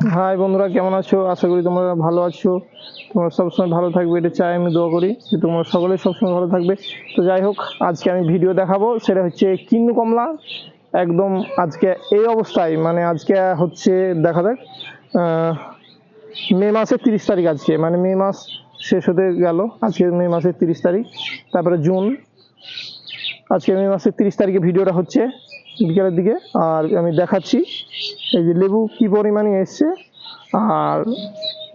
High বন্ধুরা, কেমন আছো? আশা করি তোমরা ভালো আছো। তোমরা সবসময় ভালো থাকবে, এটা চাই আমি, দোয়া করি যে তোমরা সকলে সবসময় ভালো থাকবে। তো যাই হোক, আজকে আমি ভিডিও দেখাবো, সেটা হচ্ছে কিন্নু কমলা। একদম আজকে এই অবস্থায় মানে আজকে হচ্ছে, দেখা যাক মে মাসের তিরিশ তারিখ আজকে মানে মে মাস শেষ হতে গেল, আজকে মে মাসের তিরিশ তারিখ, তারপরে জুন। আজকে মে মাসের তিরিশ তারিখে ভিডিওটা হচ্ছে। বিকেলের দিকে, আর আমি দেখাচ্ছি। এই যে লেবু কি পরিমাণে এসছে, আর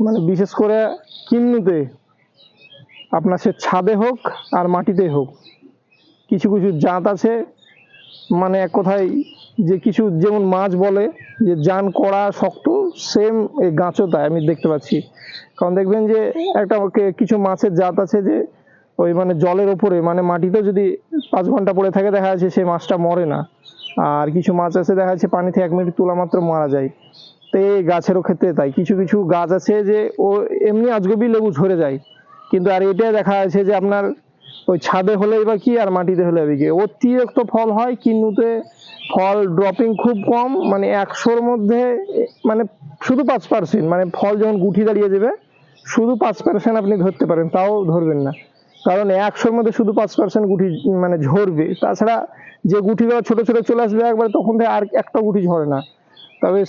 মানে বিশেষ করে কিন্নুতে, আপনার সে ছাদে হোক আর মাটিতে হোক, কিছু কিছু জাত আছে মানে এক কথায় যে কিছু যেমন মাছ বলে, যে জান কড়া শক্ত সেম এই গাছও তাই আমি দেখতে পাচ্ছি। কারণ দেখবেন যে একটা কিছু মাছের জাত আছে যে, ওই মানে জলের ওপরে মানে মাটিতে যদি পাঁচ ঘণ্টা পড়ে থাকে, দেখা যাচ্ছে সেই মাছটা মরে না। আর কিছু মাছ আছে, দেখা যাচ্ছে পানি থেকে এক মিনিট তোলা মাত্র মারা যায়। তো এই গাছেরও ক্ষেত্রে তাই। কিছু কিছু গাছ আছে যে ও এমনি আজগবি লেবু ঝরে যায়। কিন্তু আর এটা দেখা যাচ্ছে যে আপনার ওই ছাদে হলেই বা কি আর মাটিতে হলে কি। অতিরিক্ত ফল হয় কিন্নুতে ফল ড্রপিং খুব কম মানে একশোর মধ্যে মানে শুধু পাঁচ পার্সেন্ট মানে ফল যখন গুঠি দাঁড়িয়ে যাবে, শুধু পাঁচ পার্সেন্ট আপনি ধরতে পারেন, তাও ধরবেন না। কারণ একশোর মধ্যে শুধু পাঁচ পার্সেন্ট গুটি মানে ঝরবে। তাছাড়া যে গুটিগুলো ছোট ছোট চলে আসবে একবার, তখন থেকে আর একটা গুটি ঝরে না। তবে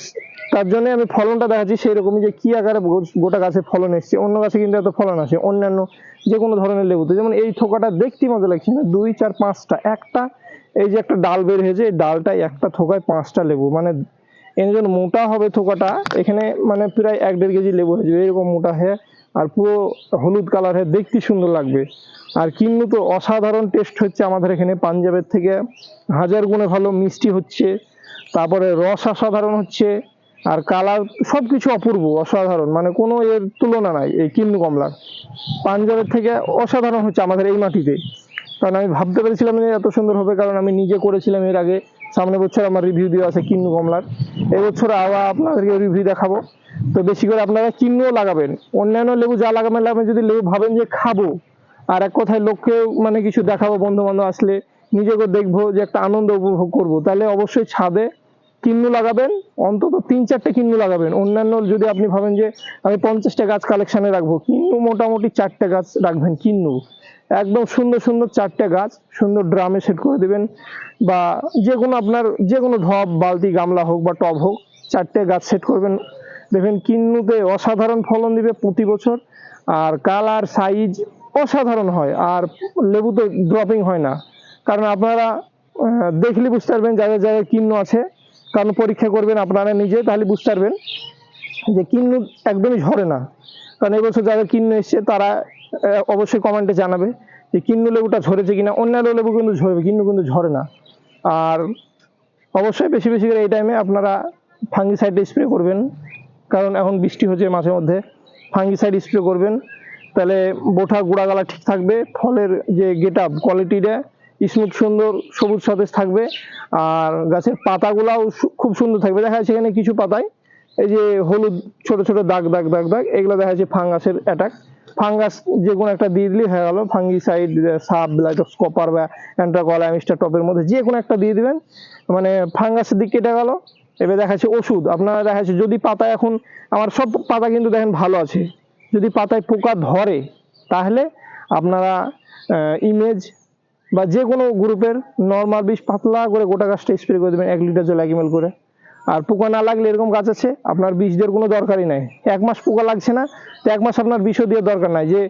তার জন্য আমি ফলনটা দেখাচ্ছি সেই রকমই যে কি আকারে গোটা গাছে ফলন এসছে। অন্য গাছে কিন্তু এত ফলন আসে, অন্যান্য যে কোনো ধরনের লেবুতে। যেমন এই থোকাটা দেখতে মজা লাগছে না, দুই, চার, পাঁচটা, একটা, এই যে একটা ডাল বের হয়েছে, এই ডালটায় একটা থোকায় পাঁচটা লেবু। মানে জন্য মোটা হবে থোকাটা, এখানে মানে প্রায় এক দেড় কেজি লেবু হয়ে যাবে, এরকম মোটা হয়ে আর পুরো হলুদ কালার হয়ে দেখতে সুন্দর লাগবে। আর কিন্নু তো অসাধারণ টেস্ট হচ্ছে আমাদের এখানে পাঞ্জাবের থেকে। হাজার গুণে ভালো মিষ্টি হচ্ছে, তারপরে রস অসাধারণ হচ্ছে, আর কালার সবকিছু অপূর্ব, অসাধারণ। মানে কোনো এর তুলনা নাই এই কিন্নু কমলার। পাঞ্জাবের থেকে অসাধারণ হচ্ছে আমাদের এই মাটিতে। কারণ আমি ভাবতে পেরেছিলাম যে এত সুন্দর হবে, কারণ আমি নিজে করেছিলাম এর আগে। সামনে বছর আমার রিভিউ দেওয়া আছে কিন্নু কমলার। এই বছর আবার আপনাদেরকে রিভিউ দেখাবো। তো বেশি করে আপনারা কিন্নুও লাগাবেন। অন্যান্য লেবু যা লাগাবেন লাগাবেন, যদি লেবু ভাবেন যে খাব, আর এক কথায় লোককে মানে কিছু দেখাবো বন্ধু বান্ধব আসলে নিজেকে দেখব যে একটা আনন্দ উপভোগ করব, তাহলে অবশ্যই ছাদে কিন্নু লাগাবেন, অন্তত তিন চারটে কিন্নু লাগাবেন। অন্যান্য যদি আপনি ভাবেন যে আমি পঞ্চাশটা গাছ কালেকশনে রাখব, কিন্নু মোটামুটি চারটে গাছ রাখবেন, কিন্নু। একদম সুন্দর সুন্দর চারটে গাছ, সুন্দর ড্রামে সেট করে দেবেন, বা যে কোনো আপনার যে কোনো ঢপ বালতি, গামলা হোক বা টব হোক, চারটে গাছ সেট করবেন দেখবেন কিন্নুতে অসাধারণ ফলন দিবে প্রতি বছর, আর কালার সাইজ অসাধারণ হয়, আর লেবু তো ড্রপিং হয় না। কারণ আপনারা দেখলে বুঝতে পারবেন যাদের জায়গায় কিন্নু আছে, কারণ পরীক্ষা করবেন আপনারা নিজে, তাহলে বুঝতে পারবেন যে কিন্নু একদমই ঝরে না। কারণ এবছর যাদের কিন্নু এসছে, তারা অবশ্যই কমেন্টে জানাবে যে কিন্নু লেবুটা ঝরেছে কিনা। অন্যান্য লেবু কিন্তু ঝরবে, কিন্নু কিন্তু ঝরে না। আর অবশ্যই বেশি বেশি করে এই টাইমে আপনারা ফাঙ্গিসাইড স্প্রে করবেন। কারণ এখন বৃষ্টি হচ্ছে মাঝে মধ্যে। ফাঙ্গিসাইড স্প্রে করবেন, তাহলে বোঠা গুড়াগালা ঠিক থাকবে, ফলের যে গেট আপ কোয়ালিটিটা স্মুথ সুন্দর, সবুজ সতেজ থাকবে, আর গাছের পাতাগুলাও খুব সুন্দর থাকবে। দেখা যাচ্ছে এখানে কিছু পাতায়, এই যে হলুদ, ছোট ছোট দাগ দাগ দাগ দাগ, এগুলো দেখা যাচ্ছে ফাঙ্গাসের অ্যাটাক ফাঙ্গাস যে কোনো একটা দিয়ে দিলেই হয়ে গেল। ফাঙ্গিসাইড সাব লাইটক্স কপার বা অ্যান্ট্রাকল অ্যামিস্টার টপের মধ্যে যে কোনো একটা দিয়ে দিবেন। মানে ফাঙ্গাসের দিক কেটে গেল। এবার দেখা যাচ্ছে ওষুধ। আপনারা দেখা যাচ্ছে যদি পাতা এখন, আমার সব পাতা কিন্তু দেখেন ভালো আছে। যদি পাতায় পোকা ধরে, তাহলে আপনারা ইমেজ বা যে কোনো গ্রুপের নর্মাল বিষ পাতলা করে গোটা গাছটা স্প্রে করে দেবেন, এক লিটার জল এক ml করে। আর পোকা না লাগলে এরকম গাছ আছে, আপনার বিষ দেওয়ার কোনো দরকারই নাই। এক মাস পোকা লাগছে না, তো এক মাস আপনার বিষও দেওয়ার দরকার নাই। যে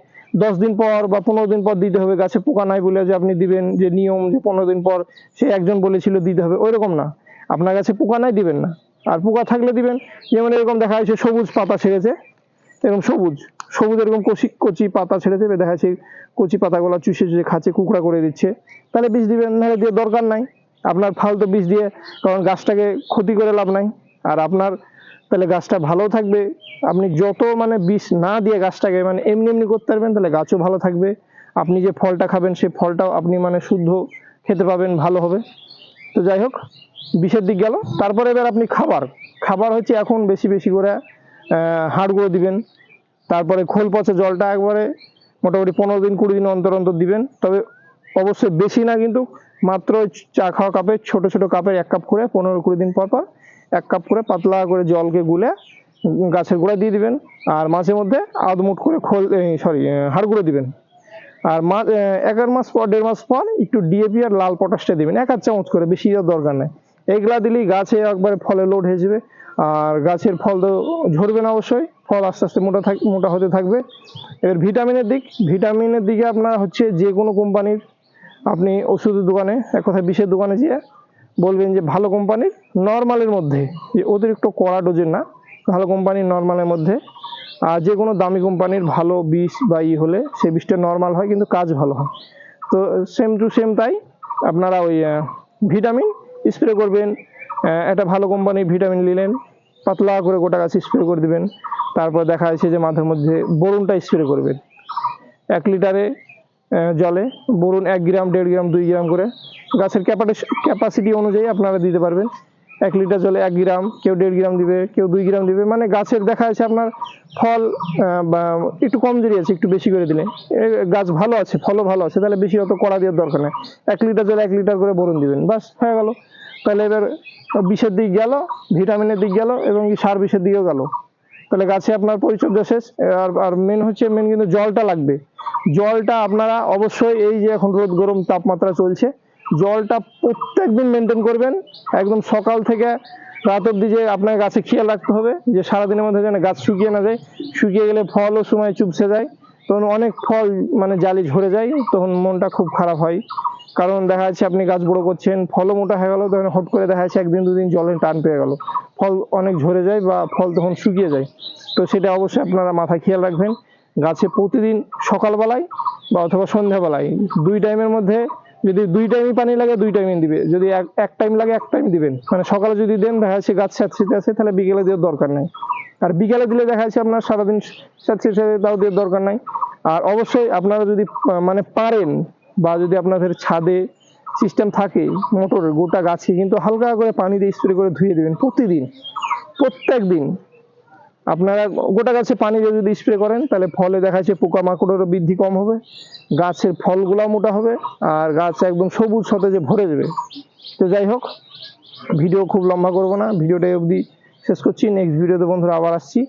দশ দিন পর বা পনেরো দিন পর দিতে হবে, গাছে পোকা নাই বলে যে আপনি দিবেন, যে নিয়ম যে পনেরো দিন পর সে একজন বলেছিল দিতে হবে ওই রকম না। আপনার কাছে পোকা নাই, দিবেন না। আর পোকা থাকলে দিবেন। যেমন এরকম দেখা যাচ্ছে সবুজ পাতা ছেড়েছে। এরকম সবুজ সবুজ এরকম কচি কচি পাতা ছেড়েছে। দেখা যাচ্ছে কচি পাতাগুলো চুষে চুষে খাচ্ছে, কুকড়া করে দিচ্ছে। তাহলে বীজ দিবেন নাহলে দিয়ে দরকার নাই। আপনার ফালতু বীজ দিয়ে কারণ গাছটাকে ক্ষতি করে লাভ নাই। আর আপনার তাহলে গাছটা ভালো থাকবে। আপনি যত মানে বিষ না দিয়ে গাছটাকে মানে এমনি এমনি করতে পারবেন, তাহলে গাছও ভালো থাকবে। আপনি যে ফলটা খাবেন সেই ফলটাও আপনি মানে শুদ্ধ খেতে পাবেন, ভালো হবে। তো যাই হোক, বিষের দিক গেল। তারপরে এবার আপনি খাবার। খাবার হচ্ছে এখন বেশি বেশি করে হাড় গুঁড়ো দিবেন। তারপরে খোল পচা জলটা একবারে মোটামুটি পনেরো দিন, কুড়ি দিন অন্তর অন্তর দিবেন। তবে অবশ্যই বেশি না, কিন্তু মাত্র চা খাওয়া কাপে, ছোট ছোট কাপের এক কাপ করে পনেরো কুড়ি দিন পর পর এক কাপ করে পাতলা করে জলকে গুলে গাছের গোড়া দিয়ে দিবেন। আর মাঝে মধ্যে আধ মুঠ করে খোল সরি হাড় গুঁড়ো দিবেন। আর মা- আহ, এক মাস পর দেড় মাস পর একটু ডিএপি আর লাল পটাশটা দিবেন। এক আধ চামচ করে বেশি দরকার নেই। এগুলা দিলেই গাছে একবারে ফলে লোড হয়ে যাবে। আর গাছের ফল তো ঝরবে না অবশ্যই। ফল আস্তে আস্তে মোটা থাক মোটা হতে থাকবে। এবার ভিটামিনের দিক ভিটামিনের দিকে আপনার হচ্ছে যে কোনো কোম্পানির আপনি ওষুধের দোকানে এক কথায় বিষের দোকানে গিয়ে বলবেন যে ভালো কোম্পানির নর্মালের মধ্যে যে অতিরিক্ত কড়া ডোজের না ভালো কোম্পানির নর্মালের মধ্যে যে কোনো দামি কোম্পানির ভালো বিষ বা ই হলে সেই বিষটা নর্মাল হয়, কিন্তু কাজ ভালো হয়। তো সেম টু সেম তাই আপনারা ওই ভিটামিন স্প্রে করবেন একটা ভালো কোম্পানির ভিটামিন নিলেন, পাতলা করে গোটা গাছ স্প্রে করে দেবেন, তারপর দেখা যাচ্ছে যে মাথার মধ্যে বরুণটা স্প্রে করবেন। এক লিটারে জলে বরুণ এক গ্রাম, দেড় গ্রাম, দুই গ্রাম করে গাছের ক্যাপাসিটি অনুযায়ী আপনারা দিতে পারবেন। এক লিটার জলে এক গ্রাম, কেউ দেড় গ্রাম দিবে, কেউ দুই গ্রাম দিবে মানে গাছের দেখা যাচ্ছে আপনার ফল একটু কমজোরি আছে, একটু বেশি করে দিলে। গাছ ভালো আছে, ফলও ভালো আছে, তাহলে বেশি অত কড়া দেওয়ার দরকার নেই। এক লিটার জলে এক লিটার করে বরুণ দিবেন, বাস, হয়ে গেল। তাহলে এবার বিষের দিক গেল, ভিটামিনের দিক গেল, এবং সার বিষের দিকেও গেল। তাহলে গাছে আপনার পরিচর্যা শেষ, আর আর মেন হচ্ছে মেন কিন্তু জলটা লাগবে। জলটা আপনারা অবশ্যই এই যে এখন রোদ গরম তাপমাত্রা চলছে জলটা প্রত্যেক দিন মেনটেন করবেন। একদম সকাল থেকে রাত অব্দি যে আপনার গাছে খেয়াল রাখতে হবে, যে সারাদিনের মধ্যে যেন গাছ শুকিয়ে না যায়। শুকিয়ে গেলে ফলও সময় চুপসে যায়, তখন অনেক ফল মানে জালি ঝরে যায়, তখন মনটা খুব খারাপ হয়। কারণ দেখা যাচ্ছে আপনি গাছ বড় করছেন, ফলও মোটা হয়ে গেল, তখন হট করে দেখা যাচ্ছে একদিন দুদিন জলের টান পেয়ে গেল। ফল অনেক ঝরে যায় বা ফল তখন শুকিয়ে যায়। তো সেটা অবশ্যই আপনারা মাথায় খেয়াল রাখবেন। গাছে প্রতিদিন সকালবেলায় বা অথবা সন্ধ্যাবেলায় দুই টাইমের মধ্যে যদি দুই টাইমই পানি লাগে, দুই টাইমই দিবে। যদি এক টাইম লাগে, এক টাইম দিবেন। মানে সকালে যদি দেন, দেখা যাচ্ছে গাছ স্যাঁতসেঁতে আছে, তাহলে বিকেলে দেওয়ার দরকার নেই। আর বিকেলে দিলে দেখা যাচ্ছে আপনার সারাদিন স্যাঁতসেঁতে তাও দেওয়ার দরকার নাই। আর অবশ্যই আপনারা যদি মানে পারেন, বা যদি আপনাদের ছাদে সিস্টেম থাকে মোটরের গোটা গাছে কিন্তু হালকা করে পানি দিয়ে স্প্রে করে ধুয়ে দেবেন প্রতিদিন। প্রত্যেক দিন আপনারা গোটা গাছে পানি যদি স্প্রে করেন, তাহলে ফলে দেখা যাচ্ছে পোকামাকড়েরও বৃদ্ধি কম হবে। গাছের ফলগুলো মোটা হবে আর গাছ একদম সবুজ সতেজে ভরে যাবে। তো যাই হোক ভিডিও খুব লম্বা করব না। ভিডিওটা অবধি শেষ করছি। নেক্সট ভিডিওতে বন্ধুরা আবার আসছি।